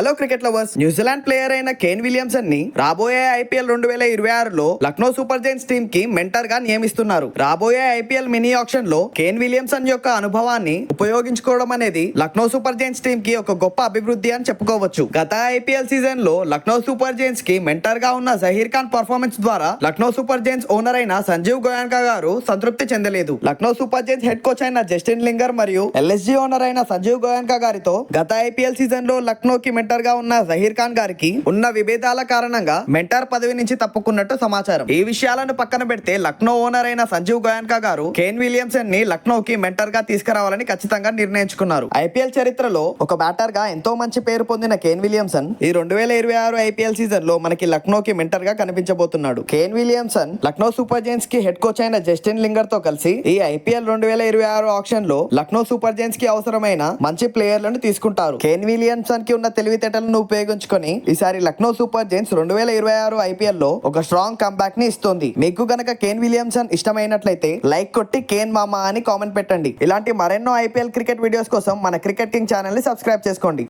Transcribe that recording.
Hello cricket lovers New Zealand player అయిన Kane విలియమ్సన్ని రాబోయే ఐపీఎల్ రెండు వేల ఇరవై ఆరులో లక్నో సూపర్ జైన్స్ టీమ్కి మెంటర్గా నియమిస్తున్నారు. రాబోయే ఐపీఎల్ మినీ ఆప్షన్లో కేన్ విలియమ్సన్ యొక్క అనుభవాన్ని ఉపయోగించుకోవడం అనేది లక్నో సూపర్ జైన్స్ టీమ్కి ఒక గొప్ప అభివృద్ధి అని చెప్పుకోవచ్చు. గత ఐపీఎల్ సీజన్లో లక్నో సూపర్ జైన్స్కి మెంటర్గా ఉన్న జహీర్ ఖాన్ పర్ఫార్మెన్స్ ద్వారా లక్నో సూపర్ జైన్స్ ఓనర్ అయిన సంజీవ్ గోయాన్కా గారు సంతృప్తి చెందలేదు. Lucknow super giants head coach అయిన జస్టిన్ లింగర్ మరియు ఎల్ఎస్జీ ఓనర్ అయిన సంజీవ్ గోయాన్కా గారితో గత ఐపీఎల్ సీజన్లో లక్నోకి మెంటర్ గా ఉన్న జహీర్ ఖాన్ గారికి ఉన్న విభేదాల కారణంగా మెంటర్ పదవి నుంచి తప్పుకున్నట్టు సమాచారం. ఈ విషయాలను పక్కన పెడితే లక్నో ఓనర్ అయిన సంజీవ్ గోయన్కా గారు కేన్ విలియమ్సన్ని లక్నోకి మెంటర్గా తీసుకురావాలని ఖచ్చితంగా నిర్ణయించుకున్నారు. ఐపీఎల్ చరిత్రలో ఒక బ్యాటర్గా ఎంతో మంచి పేరు పొందిన కేన్ విలియమ్సన్ ఈ రెండు వేల ఇరవై ఆరు ఐపీఎల్ సీజన్లో మనకి లక్నోకి మెంటర్గా కనిపించబోతున్నాడు. కేన్ విలియమ్సన్ లక్నో సూపర్ జైన్స్కి హెడ్ కోచ్ అయిన జస్టిన్ లింగర్తో కలిసి ఈ ఐపీఎల్ రెండు వేల ఇరవై ఆరు ఆప్షన్లో లక్నో సూపర్ జైన్స్కి అవసరమైన మంచి ప్లేయర్లను తీసుకుంటారు. కేన్ విలియమ్సన్కి ఉన్న తెలివి తెలివితేటలను ఉపయోగించుకొని ఈసారి లక్నో సూపర్ జైన్స్ రెండు వేల ఇరవై ఆరు ఐపీఎల్లో ఒక స్ట్రాంగ్ కంబ్యాక్ని ఇస్తుంది. మీకు గనక కేన్ విలియమ్సన్ ఇష్టమైనట్లయితే లైక్ కొట్టి కేన్ మామా అని కామెంట్ పెట్టండి. ఇలాంటి మరెన్నో ఐపీఎల్ క్రికెట్ వీడియోస్ కోసం మన క్రికెట్ కింగ్ ఛానల్ని సబ్స్క్రైబ్ చేసుకోండి.